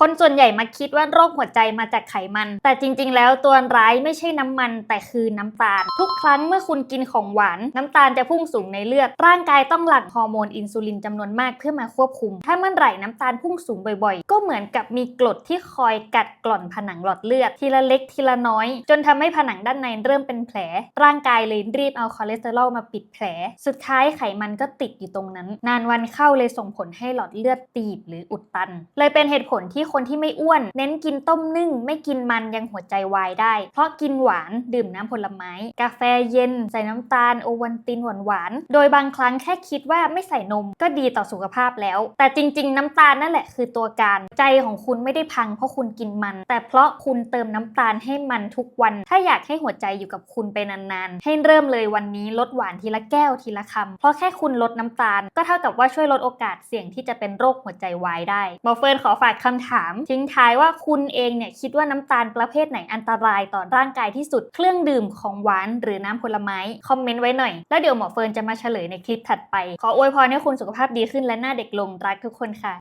คนส่วนใหญ่มักคิดว่าโรคหัวใจมาจากไขมัน แต่จริงๆ แล้วตัวร้ายไม่ใช่น้ำมัน แต่คือน้ำตาล ทุกครั้งเมื่อคุณกินของหวาน น้ำตาลจะพุ่งสูงในเลือด ร่างกายต้องหลั่งฮอร์โมนอินซูลินจำนวนมากเพื่อมาควบคุม ถ้าเมื่อไหร่น้ำตาลพุ่งสูงบ่อยๆ ก็เหมือนกับมีกรดที่คอยกัดกร่อนผนังหลอดเลือด ทีละเล็กทีละน้อย จนทำให้ผนังด้านในเริ่มเป็นแผล ร่างกายเลยรีบเอาคอเลสเตอรอลมาปิดแผล สุดท้ายไขมันก็ติดอยู่ตรงนั้น นานวันเข้าเลยส่งผลให้หลอดเลือดตีบหรืออุดตัน เลยเป็นเหตุผลที่คนที่ไม่อ้วน เน้นกินต้มนึ่ง ไม่กินมันยังหัวใจวายได้ เพราะกินหวานดื่มน้ำผลไม้ กาแฟเย็น ใส่น้ำตาลโอวัลตินหวานหวานๆโดยบางครั้งแค่คิดว่าไม่ใส่นมก็ดีต่อสุขภาพแล้ว แต่จริง ๆ น้ำตาลนั่นแหละคือตัวการ ใจของคุณไม่ได้พังเพราะคุณกินมัน แต่เพราะคุณเติมน้ำตาลให้มันทุกวัน ถ้าอยากให้หัวใจอยู่กับคุณไปนานๆ ให้เริ่มเลยวันนี้ลดหวานทีละแก้วทีละคำเพราะแค่คุณลดน้ำตาล ก็เท่ากับว่าช่วยลดโอกาสเสี่ยงที่จะเป็นโรคหัวใจวายได้หมอเฟิร์นขอฝากคำถาม ทิ้งท้ายว่าคุณเองเนี่ยคิดว่าน้ำตาลประเภทไหนอันตรายต่อร่างกายที่สุด เครื่องดื่มของหวานหรือน้ำผลไม้ คอมเมนต์ไว้หน่อย แล้วเดี๋ยวหมอเฟิร์นจะมาเฉลยในคลิปถัดไป ขออวยพรให้คุณสุขภาพดีขึ้นและหน้าเด็กลงรักทุกคนค่ะ